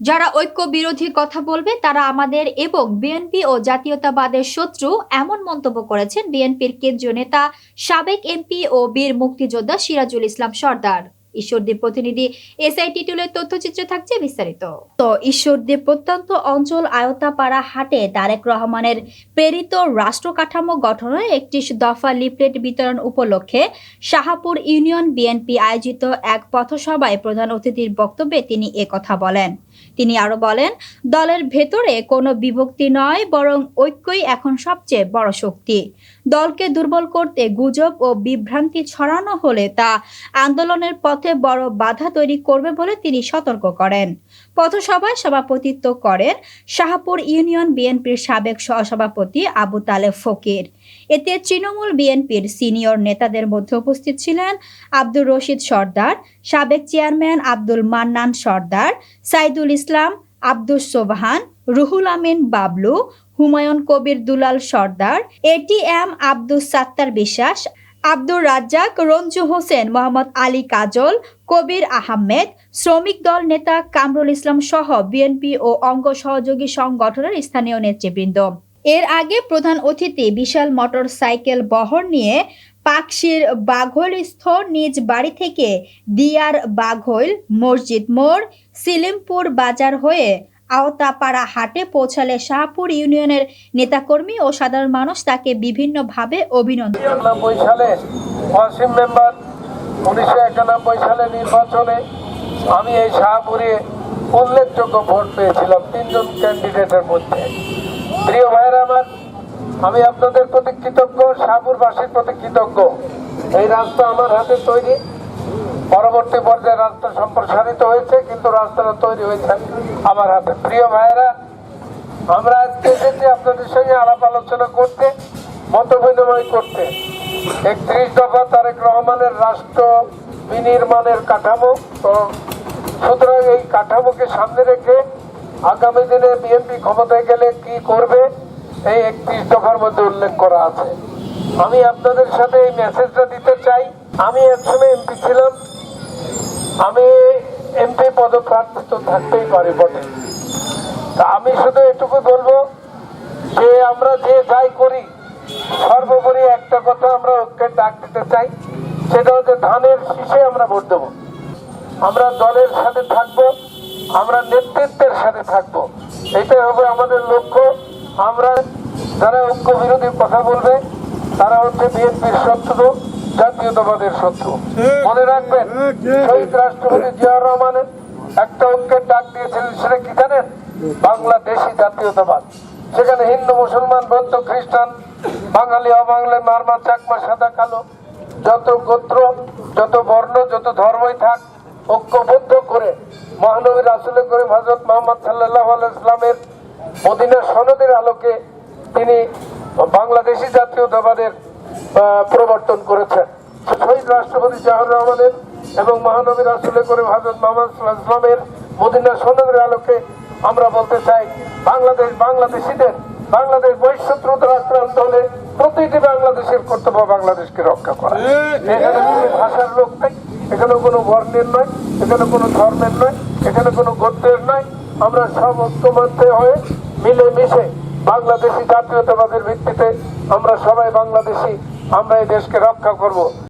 যারা ঐক্য বিরোধী কথা বলবে, তারা আমাদের এবং বিএনপি ও জাতীয়তাবাদের শত্রু এমন মন্তব্য করেছেন বিএনপির কেন্দ্রীয় নেতা, সাবেক এমপি ও বীর মুক্তিযোদ্ধা সিরাজুল ইসলাম সর্দার। ঈশ্বরদীপ প্রতিনিধি এসআই টিটুলের তথ্যচিত্রে থাকছে বিস্তারিত। তো ঈশ্বরদীপ প্রত্যন্ত অঞ্চল আয়তাপাড়া হাটে তারেক রহমানের প্রেরিত রাষ্ট্র কাঠামো গঠনের একটি দফা লিফলেট বিতরণ উপলক্ষে শাহাপুর ইউনিয়ন বিএনপি আয়োজিত এক পথসভায় প্রধান অতিথির বক্তব্যে তিনি একথা বলেন। তিনি আরও বলেন, দলের ভেতরে কোনো বিভক্তি নয়, বরং ঐক্যই এখন সবচেয়ে বড় শক্তি। দলকে দুর্বল করতে গুজব ও বিভ্রান্তি ছড়ানো হলে তা আন্দোলনের পথে বড় বাধা তৈরি করবে বলে তিনি সতর্ক করেন। পথসভায় সভাপতিত্ব করেন শাহপুর ইউনিয়ন বিএনপির সাবেক সহসভাপতি আবু তালেব ফকির। এতে তৃণমূল বিএনপির সিনিয়র নেতাদের মধ্যে উপস্থিত ছিলেন আব্দুর রশিদ সর্দার, সাবেক চেয়ারম্যান আব্দুল মান্নান সর্দার, সাইদুল ইসলাম, আব্দুস সোবহান, রুহুল আমিন বাবলু, হুমায়ুন কবির দুলাল সর্দার এটিএম আব্দুস সাত্তার বিশ্বাস আব্দুর রাজ্জাক, রঞ্জু হোসেন, মোহাম্মদ আলী কাজল, কবির আহমেদ, শ্রমিক দল নেতা কামরুল ইসলাম সহ বিএনপি ও অঙ্গ সহযোগী সংগঠনের স্থানীয় নেতৃবৃন্দ। এর আগে প্রধান অতিথি বিশাল মোটর সাইকেল বহর নিয়ে পাকশির বাঘৈলস্থ নিজ বাড়ি থেকে দিয়ার বাঘৈল মসজিদ মোড়, সিলিমপুর বাজার হয়ে আওতাপাড়া হাটে পৌঁছালে শাহপুর ইউনিয়নের নেতাকর্মী ও সাধারণ মানুষ তাকে বিভিন্নভাবে অভিনন্দন। উনিশশো একানব্বই সালে নির্বাচনে আমি এই শাহপুরে উল্লেখযোগ্য ভোট পেয়েছিলাম তিনজন ক্যান্ডিডেটের মধ্যে। প্রিয় ভাইয়েরা আমার, আমি আপনাদের প্রতি কৃতজ্ঞ, শাহপুরবাসীর প্রতি কৃতজ্ঞ। এই রাস্তা আমার হাতে তৈরি। পরবর্তী পর্যায়ে রাস্তা সম্প্রসারিত হয়েছে, কিন্তু রাস্তাটা তৈরি হয়েছে আমার হাতে প্রিয় ভাইয়েরা, আমরা আজকে এসেছি আপনাদের সঙ্গে আলাপ আলোচনা করতে মত বিনিময় করতে। একত্রিশ দফা তারেক রহমানের রাষ্ট্র বিনির্মাণের কাঠামো, তো সুতরাং এই কাঠামোকে সামনে রেখে আগামী দিনে বিএনপি ক্ষমতায় গেলে কি করবে, এই একত্রিশ দফার মধ্যে উল্লেখ করা আছে। আমি আপনাদের সাথে এই মেসেজটা দিতে চাই। আমি একসময় এমপি ছিলাম আমি এমপি পদপ্রার্থী তো থাকতেই পারি বটে। তা আমি শুধু এটুকু বলব যে আমরা যে যাই করি, সর্বোপরি একটা কথা আমরা ঐক্যে ডাক দিতে চাই, সেটা হচ্ছে ধানের শীষে আমরা ভোট দেবো। আমরা দলের সাথে থাকব, আমরা নেতৃত্বের সাথে থাকব। এটাই হবে আমাদের লক্ষ্য। আমরা যারা ঐক্য বিরোধী কথা বলবে, তারা হচ্ছে বিএনপির শত্রু। জাতীয়তাবাদের শত্রু। মনে রাখবেন শহীদ রাষ্ট্রপতি জিয়াউর রহমানের একটা ঐক্যের ডাক দিয়েছিলেন সেটা কি জানেন? বাংলাদেশি জাতীয়তাবাদ। সেখানে হিন্দু মুসলমান বৌদ্ধ খ্রিস্টান বাঙালি অবাঙালি মারমা চাকমা সাদা কালো যত গোত্র যত বর্ণ যত ধর্মই থাক ঐক্যবদ্ধ করে মহানবীর আসলে করে হজরত মোহাম্মদ সাল্লাহ ইসলামের মদিনা সনদের আলোকে তিনি বাংলাদেশি জাতীয়তাবাদের প্রবর্তন করেছেন শহীদ রাষ্ট্রপতি জাহুর রহমানের এবং মহানবীর আসলে করে হজরত মোহাম্মদ ইসলামের মদিনা সনদের আলোকে আমরা বলতে চাই বাংলাদেশ বাংলাদেশিদের বাংলাদেশ বৈশ্যত্রতার আক্রান্ত হলে প্রতিটি বাংলাদেশের কর্তব্য বাংলাদেশকে রক্ষা করা। এখানে কোনো ভাষার লোক নাই এখানে কোনো বর্ণের নয় এখানে কোনো ধর্মের নয় এখানে কোনো গোত্রের নয়। আমরা সব ঐক্যমধ্যে হয়ে মিলে মিশে বাংলাদেশি জাতীয়তাবাদের ভিত্তিতে আমরা সবাই বাংলাদেশি। আমরা এই দেশকে রক্ষা করব